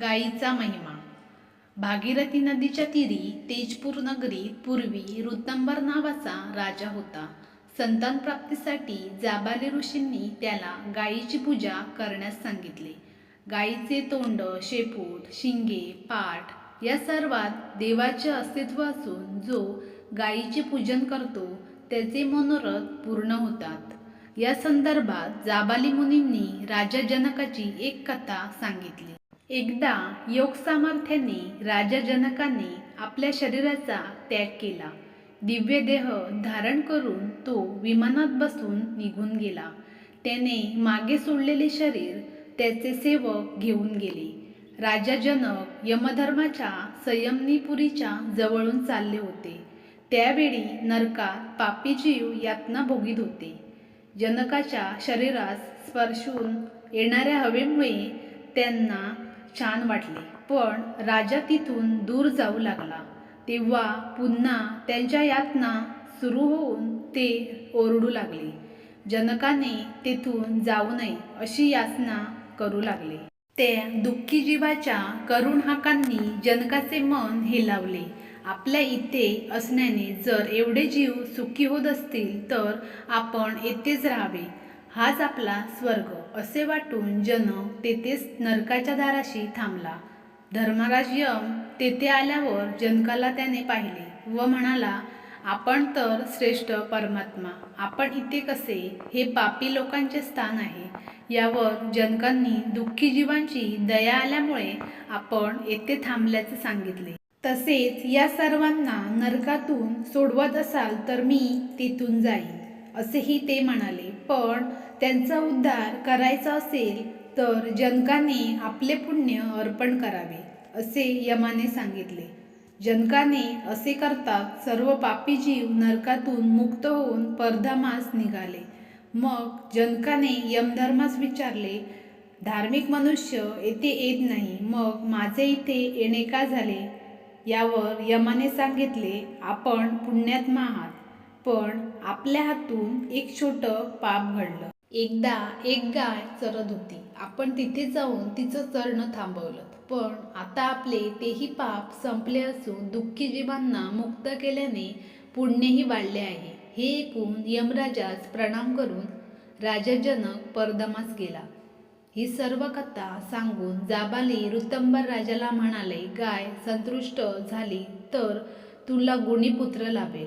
गायीचा महिमा. भागीरथी नदीच्या तीरी तेजपूर नगरीत पूर्वी ऋतंबर नावाचा राजा होता. संतान प्राप्तीसाठी जाबाली ऋषींनी त्याला गायीची पूजा करण्यास सांगितले. गायीचे तोंड शेपूट शिंगे पाठ या सर्वात देवाचे अस्तित्व असून जो गायीचे पूजन करतो त्याचे मनोरथ पूर्ण होतात. या संदर्भात जाबाली मुनींनी राजा जनकाची एक कथा सांगितली. एकदा योग सामर्थ्याने राजा जनकाने आपल्या शरीराचा त्याग केला. दिव्य देह धारण करून तो विमानात बसून निघून गेला. त्याने मागे सोडलेले शरीर त्याचे सेवक घेऊन गेले. राजा जनक यमधर्माच्या संयमनीपुरीच्या जवळून चालले होते. त्यावेळी नरकात पापी जीव यातना भोगीत होते. जनकाच्या शरीरास स्पर्शून येणाऱ्या हवेमुळे त्यांना छान वाटले. पण राजा तिथून दूर जाऊ लागला. तेव्हा पुन्हा त्यांच्या यातना सुरू होऊन ते ओरडू लागले. जनकाने तेथून जाऊ नये अशी याचना करू लागले. त्या दुःखी जीवाच्या करुण हाकांनी जनकाचे मन हेलावले. आपल्या इथे असण्याने जर एवढे जीव सुखी होत असतील तर आपण येथेच राहावे. हाच आपला स्वर्ग असे वाटून जनक तेथेच नरकाच्या दाराशी थांबला. धर्मराज यम तेथे आल्यावर जनकाला त्याने पाहिले व म्हणाला आपण तर श्रेष्ठ परमात्मा आपण इथे कसे? हे पापी लोकांचे स्थान आहे. यावर जनकांनी दुःखी जीवांची दया आल्यामुळे आपण येथे थांबल्याचे सांगितले. तसेच या सर्वांना नरकातून सोडवत असाल तर मी तिथून जाईन. असेही ते म्हणाले. पण त्यांचा उद्धार करायचा असेल तर जनकाने आपले पुण्य अर्पण करावे असे यमाने सांगितले. जनकाने असे करतात सर्व पापी जीव नरकातून मुक्त होऊन परधामास निघाले. मग जनकाने यमधर्मास विचारले धार्मिक मनुष्य येथे येत नाही मग माझे इथे येणे का झाले? यावर यमाने सांगितले आपण पुण्यात्मा आहात पण आपल्या हातून एक छोटं पाप घडलं. एकदा एक गाय चरत होती. आपण तिथे जाऊन तिचं चरणं थांबवलं. पण आता आपले तेही पाप संपले असून दुःखी जीवांना मुक्त केल्याने पुण्यही वाढले आहे. हे ऐकून यमराजास प्रणाम करून राजा जनक परदमास गेला. ही सर्व कथा सांगून जाबाली ऋतंबर राजाला म्हणाले गाय संतुष्ट झाली तर तुला गुणीपुत्र लाभेल.